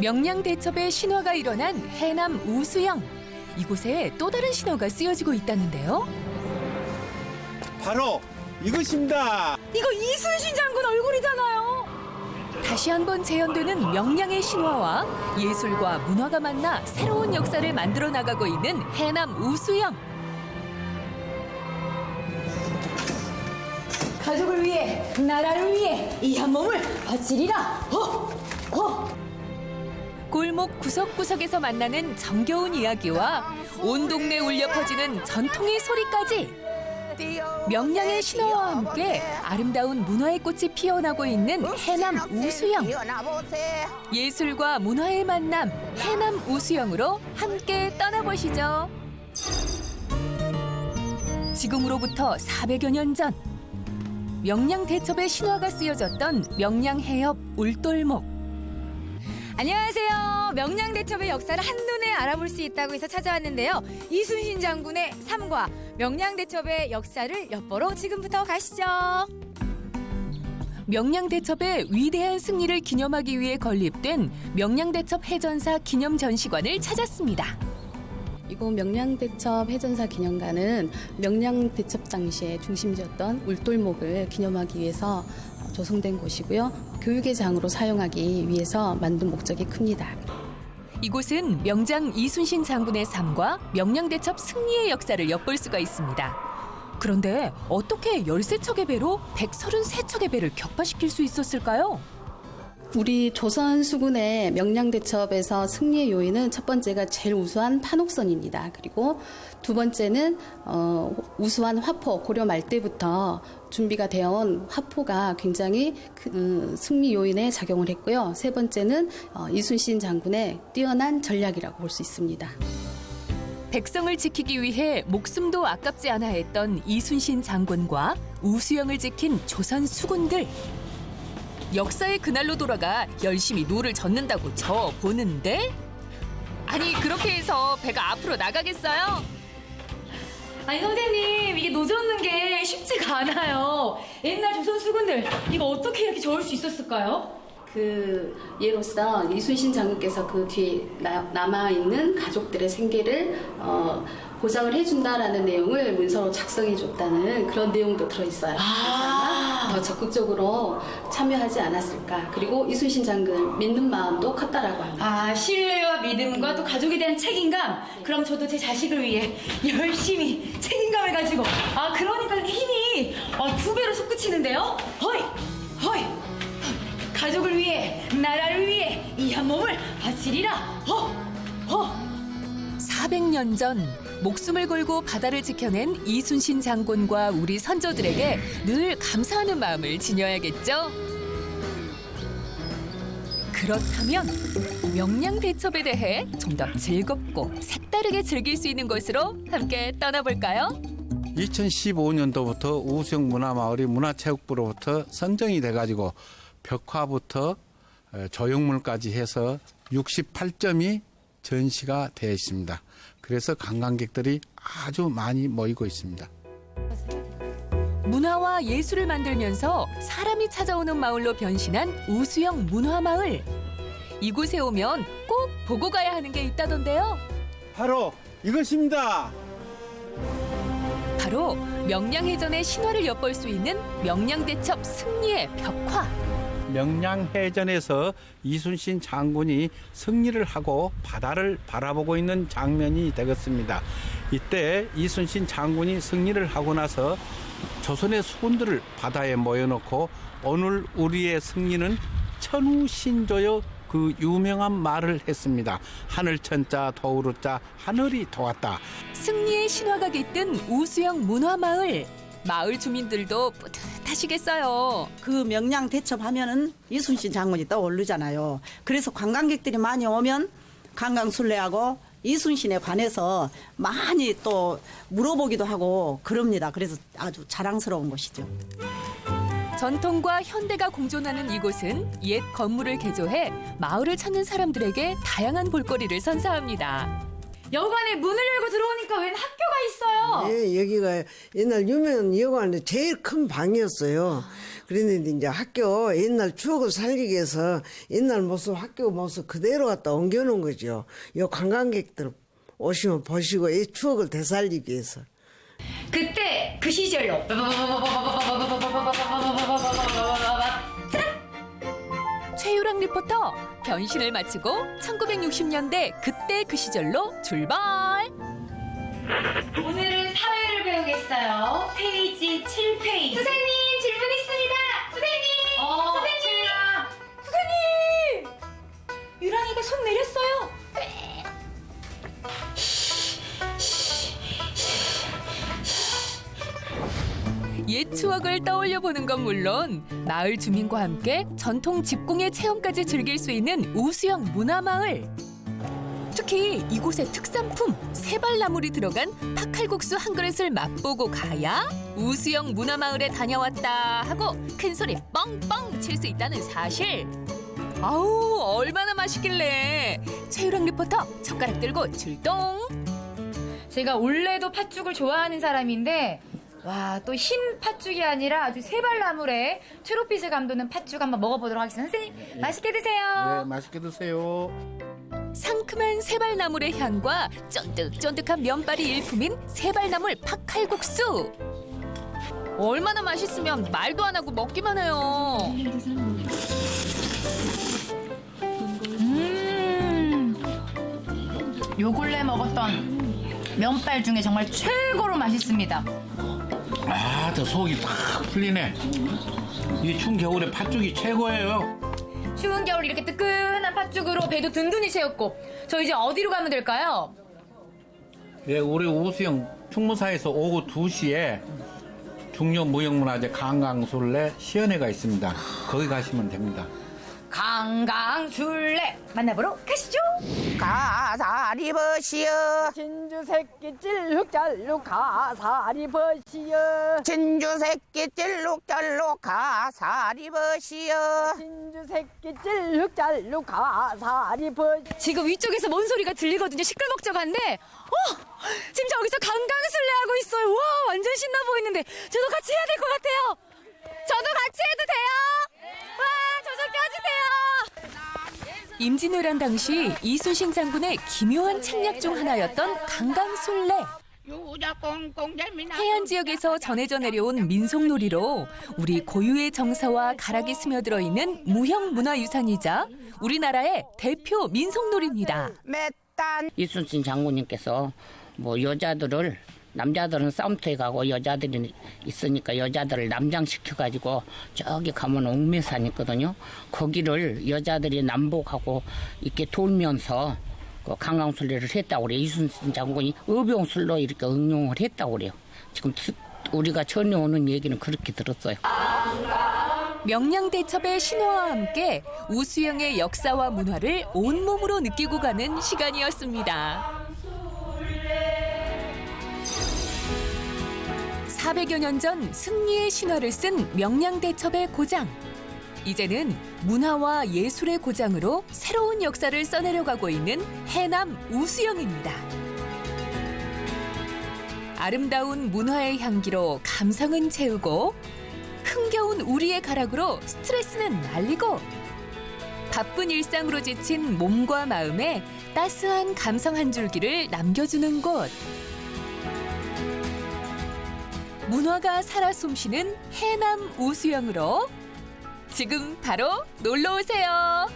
명량 대첩의 신화가 일어난 해남 우수영. 이곳에 또 다른 신화가 쓰여지고 있다는데요. 바로 이것입니다. 이거 이순신 장군 얼굴이잖아요. 다시 한번 재현되는 명량의 신화와 예술과 문화가 만나 새로운 역사를 만들어 나가고 있는 해남 우수영. 가족을 위해, 나라를 위해 이 한 몸을 바치리라. 어, 어. 골목 구석구석에서 만나는 정겨운 이야기와 온 동네 울려 퍼지는 전통의 소리까지 명량의 신화와 함께 아름다운 문화의 꽃이 피어나고 있는 해남 우수영. 예술과 문화의 만남 해남 우수영으로 함께 떠나보시죠. 지금으로부터 400여 년 전 명량 대첩의 신화가 쓰여졌던 명량 해협 울돌목. 안녕하세요. 명량대첩의 역사를 한눈에 알아볼 수 있다고 해서 찾아왔는데요. 이순신 장군의 삶과 명량대첩의 역사를 엿보러 지금부터 가시죠. 명량대첩의 위대한 승리를 기념하기 위해 건립된 명량대첩 해전사 기념 전시관을 찾았습니다. 이곳 명량대첩 해전사 기념관은 명량대첩 당시에 중심지였던 울돌목을 기념하기 위해서 조성된 곳이고요. 교육의 장으로 사용하기 위해서 만든 목적이 큽니다. 이곳은 명장 이순신 장군의 삶과 명량대첩 승리의 역사를 엿볼 수가 있습니다. 그런데 어떻게 13척의 배로 133척의 배를 격파시킬 수 있었을까요? 우리 조선 수군의 명량 대첩에서 승리의 요인은 첫 번째가 제일 우수한 판옥선입니다. 그리고 두 번째는 어, 우수한 화포 고려 말 때부터 준비가 되어온 화포가 굉장히 그, 음, 승리 요인에 작용을 했고요. 세 번째는 어, 이순신 장군의 뛰어난 전략이라고 볼 수 있습니다. 백성을 지키기 위해 목숨도 아깝지 않아 했던 이순신 장군과 우수영을 지킨 조선 수군들. 역사의 그날로 돌아가 열심히 노를 젓는다고 저 보는데? 아니 그렇게 해서 배가 앞으로 나가겠어요? 아니 선생님 이게 노젓는 게 쉽지가 않아요. 옛날 조선 수군들 이거 어떻게 이렇게 저을 수 있었을까요? 그 예로서 이순신 장군께서 그 뒤에 남아 있는 가족들의 생계를 어, 보장을 해준다라는 내용을 문서로 작성해 줬다는 그런 내용도 들어 있어요. 아. 더 적극적으로 참여하지 않았을까. 그리고 이순신 장군 믿는 마음도 컸다라고 합니다. 아 신뢰와 믿음과 또 가족에 대한 책임감. 그럼 저도 제 자식을 위해 열심히 책임감을 가지고 아 그러니까 힘이 아, 두 배로 솟구치는데요. 허이 허이 가족을 위해 나라를 위해 이 한 몸을 바치리라. 허 허. 400년 전 목숨을 걸고 바다를 지켜낸 이순신 장군과 우리 선조들에게 늘 감사하는 마음을 지녀야겠죠. 그렇다면 명량 대첩에 대해 좀 더 즐겁고 색다르게 즐길 수 있는 곳으로 함께 떠나볼까요? 2015년도부터 우수영 문화마을이 문화체육부로부터 선정이 돼가지고 벽화부터 어, 조형물까지 해서 68점이 전시가 되어 있습니다. 그래서 관광객들이 아주 많이 모이고 있습니다. 문화와 예술을 만들면서 사람이 찾아오는 마을로 변신한 우수영 문화마을. 이곳에 오면 꼭 보고 가야 하는 게 있다던데요. 바로 이것입니다. 바로 명량해전의 신화를 엿볼 수 있는 명량대첩 승리의 벽화. 명량해전에서 이순신 장군이 승리를 하고 바다를 바라보고 있는 장면이 되겠습니다. 이때 이순신 장군이 승리를 하고 나서 조선의 수군들을 바다에 모여놓고 오늘 우리의 승리는 천우신조여 그 유명한 말을 했습니다. 하늘천자 도우르자 하늘이 도왔다. 승리의 신화가 깃든 우수영 문화마을. 마을 주민들도 뿌듯하시겠어요. 그 명량 대첩하면은 이순신 장군이 떠오르잖아요. 그래서 관광객들이 많이 오면 관광순례하고 이순신에 관해서 많이 또 물어보기도 하고 그럽니다. 그래서 아주 자랑스러운 곳이죠. 전통과 현대가 공존하는 이곳은 옛 건물을 개조해 마을을 찾는 사람들에게 다양한 볼거리를 선사합니다. 여관에 문을 열고 들어오니까 웬 학교가 있어요. 예, 여기가 옛날 유명한 여관의 제일 큰 방이었어요. 그랬는데 이제 학교 옛날 추억을 살리기 위해서 옛날 모습 학교 모습 그대로 갖다 옮겨놓은 거죠. 요 관광객들 오시면 보시고 이 추억을 되살리기 위해서. 그때 그 시절로 최유랑 리포터 변신을 마치고 1960년대 그때 그 시절로 출발. 오늘은 사회를 배우겠어요. 페이지 7페이지. 선생님 질문 있습니다. 선생님. 어, 선생님. 선생님. 유랑이가 손 내렸어요. 옛 추억을 떠올려 보는 건 물론 마을 주민과 함께 전통 집공예 체험까지 즐길 수 있는 우수형 문화마을. 특히 이곳의 특산품 세발나물이 들어간 팥칼국수 한 그릇을 맛보고 가야 우수형 문화마을에 다녀왔다 하고 큰 소리 뻥뻥 칠 수 있다는 사실. 아우 얼마나 맛있길래 최유랑 리포터 젓가락 들고 출동. 제가 원래도 팥죽을 좋아하는 사람인데 와 또 흰 팥죽이 아니라 아주 세발나물에 초록빛을 감도는 팥죽 한번 먹어보도록 하겠습니다. 선생님 맛있게 드세요. 네, 맛있게 드세요. 상큼한 세발나물의 향과 쫀득쫀득한 면발이 일품인 세발나물 팥칼국수. 얼마나 맛있으면 말도 안 하고 먹기만 해요. 음, 요 근래 먹었던 면발 중에 정말 최고로 맛있습니다. 아, 저 속이 팍 풀리네. 이 추운 겨울에 팥죽이 최고예요. 추운 겨울 이렇게 뜨끈한 팥죽으로 배도 든든히 채웠고 저 이제 어디로 가면 될까요? 예, 우리 우수영 충무사에서 오후 2시에 중요 무형문화재 강강술래 시연회가 있습니다. 거기 가시면 됩니다. 강강술래 만나보러 가시죠. 가사리 버시여 진주 새끼 찔룩 잘룩 가사리 버시여 진주 새끼 찔룩잘룩 가사리 버시여 진주 새끼 찔룩 잘룩 가사리 버시 지금 위쪽에서 뭔 소리가 들리거든요. 시끌벅적한데, 어, 지금 저기서 강강술래 하고 있어요. 와, 완전 신나 보이는데, 저도 같이 해야 될 것 같아요. 저도 같이 해도 돼요? 와, 저 좀 껴주세요. 임진왜란 당시 이순신 장군의 기묘한 책략 중 하나였던 강강술래. 해안 지역에서 전해져 내려온 민속놀이로 우리 고유의 정서와 가락이 스며들어 있는 무형 문화유산이자 우리나라의 대표 민속놀이입니다. 이순신 장군님께서 뭐 여자들을 남자들은 싸움터에 가고 여자들이 있으니까 여자들을 남장시켜 가지고 저기 가면 옥매산 있거든요. 거기를 여자들이 남복하고 이렇게 돌면서 그 강강술래를 했다고 그래요. 이순신 장군이 의병술로 이렇게 응용을 했다고 그래요. 지금 트- 우리가 전해오는 얘기는 그렇게 들었어요. 명량대첩의 신화와 함께 우수영의 역사와 문화를 온몸으로 느끼고 가는 시간이었습니다. 400여 년 전 승리의 신화를 쓴 명량대첩의 고장. 이제는 문화와 예술의 고장으로 새로운 역사를 써내려가고 있는 해남 우수영입니다. 아름다운 문화의 향기로 감성은 채우고 흥겨운 우리의 가락으로 스트레스는 날리고 바쁜 일상으로 지친 몸과 마음에 따스한 감성 한 줄기를 남겨주는 곳. 문화가 살아 숨쉬는 해남 우수영으로 지금 바로 놀러 오세요.